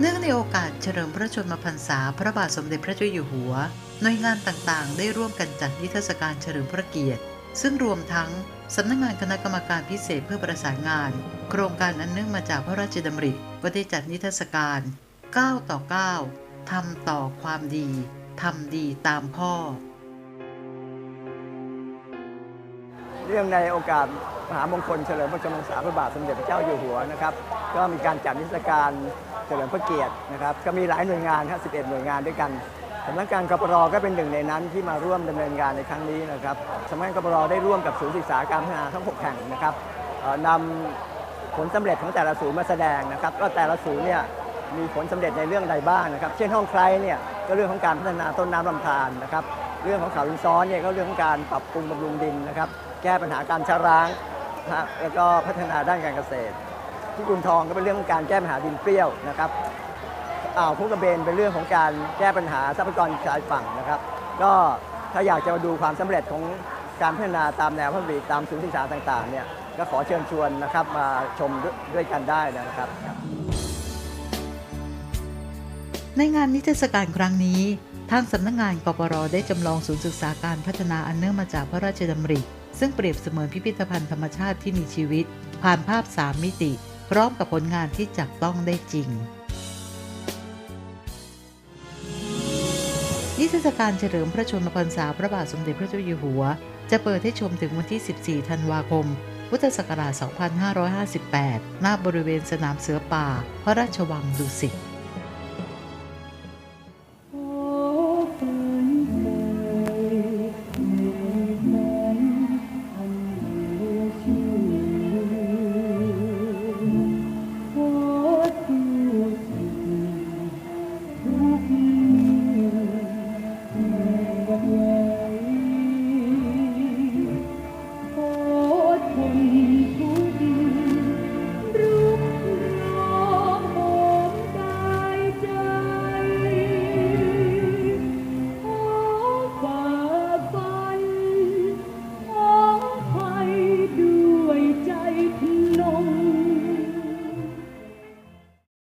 เนื่องในโอกาสเฉลิมพระชนมพรรษาพระบาทสมเด็จพระเจ้าอยู่หัว หน่วยงานต่างๆ ได้ร่วมกันจัดนิทรรศการเฉลิมพระเกียรติ ซึ่งรวมทั้งสำนักงานคณะกรรมการพิเศษเพื่อประสานงาน โครงการอันเนื่องมาจากพระราชดำริก็ได้จัดนิทรรศการ9ต่อ9ทำต่อความดีทำดีตามพ่อ เรื่องในโอกาสมหามงคลเฉลิมพระชนมพรรษาพระบาทสมเด็จพระเจ้าอยู่หัวนะครับ ก็มีการจัดนิทรรศการ เฉลิมพระเกียรตินะครับก็มีหลายหน่วยงานครับ11 หน่วยงานด้วยกันสำนักงานกปรก็เป็นหนึ่งในนั้นที่มาร่วมดำเนินงานในครั้งนี้นะครับสำนักงานกปรได้ร่วมกับศูนย์ศึกษาการพัฒนาทั้ง 6 แห่งนะครับนำผลสำเร็จของแต่ละศูนย์มาแสดงนะครับก็แต่ละศูนย์เนี่ยมีผลสำเร็จในเรื่องใดบ้างนะครับ เช่นห้องใครเนี่ยก็เรื่องของการพัฒนาต้นน้ำลำธารนะครับ เรื่องของเขาลินซ้อนเนี่ยก็เรื่องของการปรับปรุงบำรุงดินนะครับ แก้ปัญหาการชะร้างนะฮะแล้วก็พัฒนาด้านการเกษตร ที่กุนทองก็เป็นเรื่องของการแก้ปัญหาดินเปรี้ยวนะครับอ่าวพุกระเบนเป็นเรื่องของการแก้ปัญหาทรัพยากรชายฝั่งนะครับ ก็ถ้าอยากจะมาดูความสำเร็จของการพัฒนาตามแนวพระดำริตามศูนย์ศึกษาต่างๆเนี่ยก็ขอเชิญชวนนะครับมาชมด้วยด้วยกันได้นะครับ ในงานนิทรรศการครั้งนี้ ทางสำนักงานกปรได้จำลองศูนย์ศึกษาการพัฒนาอันเนื่องมาจากพระราชดำริ ซึ่งเปรียบเสมือนพิพิธภัณฑ์ธรรมชาติที่มีชีวิต ผ่านภาพ 3 มิติ พร้อมกับผลงานที่จับต้องได้จริง นิทรรศการเฉลิมพระชนมพรรษาพระบาทสมเด็จพระเจ้าอยู่หัว จะเปิดให้ชมถึงวันที่ 14 ธันวาคม พุทธศักราช 2558ณบริเวณสนามเสือป่า พระราชวังดุสิต